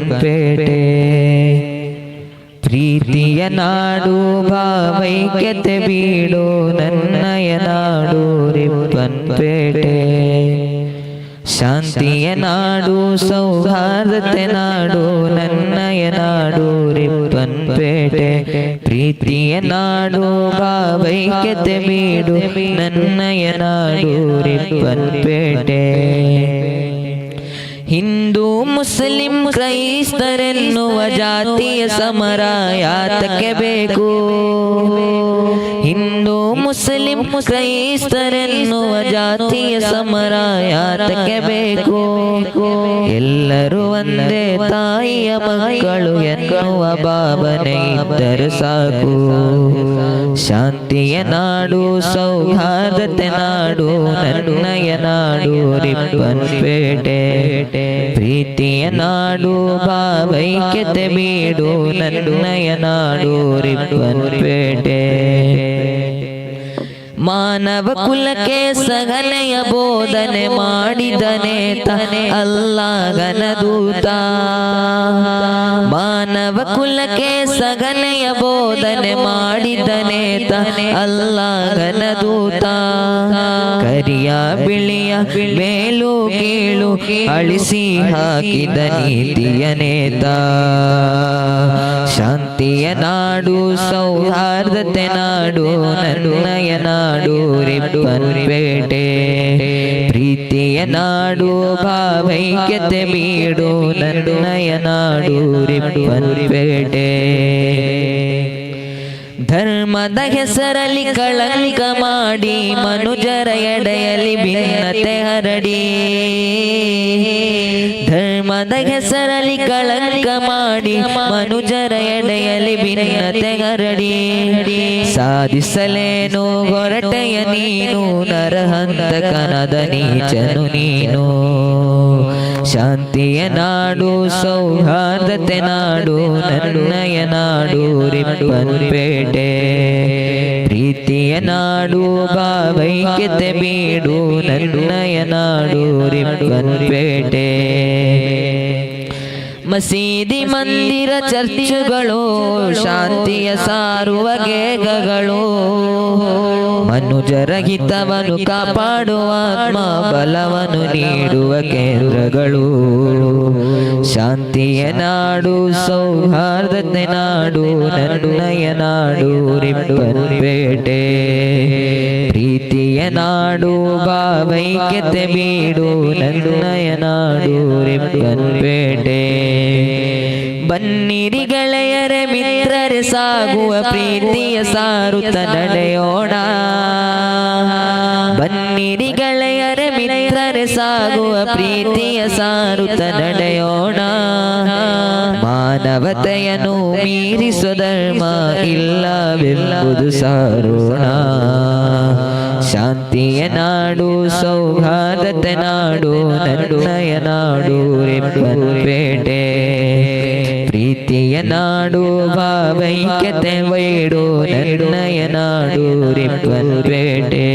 ರಿಪ್ಪನ್ಪೇಟೆ ಪ್ರೀತಿಯ ನಾಡು ಭಾವೈಕ್ಯತೆ ಬೀಡು ನನ್ನಯ ನಾಡು ರಿಪ್ಪನ್ಪೇಟೆ. ಶಾಂತಿಯ ನಾಡು, ಸೌಹಾರ್ದತೆ ನಾಡು ನನ್ನಯ ನಾಡು ರಿಪ್ಪನ್ಪೇಟೆ. ಪ್ರೀತಿಯ ನಾಡು, ಭಾವೈಕ್ಯತೆ ಬೀಡು ನನ್ನಯ ನಾಡು ರಿಪ್ಪನ್ಪೇಟೆ. ಹಿಂದೂ ಮುಸ್ಲಿಂ ಕ್ರೈಸ್ತರೆನ್ನುವ ಜಾತಿಯ ಸಮರ ಯಾತಕ್ಕೆ ಬೇಕು? ಹಿಂದೂ ಮುಸ್ಲಿಂ ಕ್ರೈಸ್ತರೆನ್ನುವ ಜಾತಿಯ ಸಮರ ಯಾತಕ್ಕೆ ಬೇಕು? ಎಲ್ಲರೂ ಒಂದೇ ತಾಯಿಯ ಮಕ್ಕಳು ಎನ್ನುವ ಭಾವನೆ ಇದ್ದರೆ ಸಾಕು ಶಾಂತಿಯ ನಾಡು ಸೌಹಾರ್ದತೆ ನಾಡು ನನ್ನಯ ನಾಡು ರಿಪ್ಪನ್ಪೇಟೆ ಪ್ರೀತಿಯ ನಾಡು ಭಾವೈಕ್ಯತೆ ಬೀಡು ನನ್ನಯ ನಾಡು ರಿಪ್ಪನ್ಪೇಟೆ ಮಾನವ ಕುಲಕ್ಕೆ ಸಗಲೆಯ ಬೋಧನೆ ಮಾಡಿದನೆ ತನೆ ಅಲ್ಲಾಗನ ದೂತ ಮಾನವ ಕುಲಕ್ಕೆ ಸಗಲೆಯ ಬೋಧನೆ ಮಾಡಿದನೆ ತನೆ ಅಲ್ಲ ದೂತ. ಕರಿಯ ಬಿಳಿಯ ಮೇಲು ಕೇಳು ಅಳಿಸಿ ಹಾಕಿದ ನೀತಿಯ ನೇತ. ಶಾಂತಿಯ ನಾಡು ಸೌಹಾರ್ದತೆ ನಾಡು ನನ್ನಯ ನಾಡು ರಿಪ್ಪನ್ಪೇಟೆ ಪ್ರೀತಿಯ ನಾಡು ಭಾವೈಕ್ಯತೆ ಬೀಡು ನನ್ನಯ ನಾಡು ರಿಪ್ಪನ್ಪೇಟೆ ಧರ್ಮದ ಹೆಸರಲ್ಲಿ ಕಳಂಕ ಮಾಡಿ ಮನುಜರ ಎಡೆಯಲ್ಲಿ ಭಿನ್ನತೆ ಹರಡಿ. ಧರ್ಮದ ಹೆಸರಲ್ಲಿ ಕಳಂಕ ಮಾಡಿ ಮನುಜರ ಎಡೆಯಲ್ಲಿ ಭಿನ್ನತೆ ಹರಡಿ. ಸಾಧಿಸಲೇನು ಹೊರಟೆಯ ನೀನು ನರಹಂತಕನದ ನೀಚನು ನೀನು. ಶಾಂತಿಯ ನಾಡು, ಸೌಹಾರ್ದತೆ ನಾಡು, ನನ್ನಯ ನಾಡು ರಿಪ್ಪನ್ಪೇಟೆ ಪ್ರೀತಿಯ ನಾಡು, ಭಾವೈಕ್ಯತೆ ಬೀಡು, ನನ್ನಯ ನಾಡು ರಿಪ್ಪನ್ಪೇಟೆ ಮಸೀದಿ ಮಂದಿರ ಚರ್ಚುಗಳು ಶಾಂತಿಯ ಸಾರುವ ಗೇಗಗಳು ಮನುಜರ ಹಿತವನ್ನು ಕಾಪಾಡುವ ಆತ್ಮ ಬಲವನ್ನು ನೀಡುವ ಕೇಂದ್ರಗಳು. ಶಾಂತಿಯ ನಾಡು ಸೌಹಾರ್ದತೆ ನಾಡು ನಡುನಯ ನಾಡು ರಿಪ್ಪನ್ಪೇಟೆ ಪ್ರೀತಿಯ ನಾಡು ಭಾವೈಕ್ಯತೆ ಬೀಡು ನನ್ನಯ ನಾಡು ರಿಪ್ಪನ್ಪೇಟೆ ಬನ್ನಿರಿ ಗೆಳೆಯರೆ ಮಿತ್ರರೆ ಸಾಗುವ ಪ್ರೀತಿಯ ಸಾರುತ್ತ ನಡೆಯೋಣ ಬನ್ನಿರಿ ಗೆಳೆಯರೆ ಮಿತ್ರರೆ ಸಾಗುವ ಪ್ರೀತಿಯ ಸಾರುತ್ತ ನಡೆಯೋಣ ಮಾನವತೆಯನ್ನು ಮೀರಿಸುವ ಧರ್ಮ ಇಲ್ಲವೆಂಬುದು ಸಾರೋಣ ಶಾಂತಿಯ ನಾಡು ಸೌಹಾರ್ದತೆ ನಾಡು ನನ್ನಯ ನಾಡು ರಿಪ್ಪನ್ಪೇಟೆ ಪ್ರೀತಿಯ ನಾಡು ಭಾವೈಕ್ಯತೆ ವೈಡು ನನ್ನಯ ನಾಡು ರಿಪ್ಪನ್ಪೇಟೆ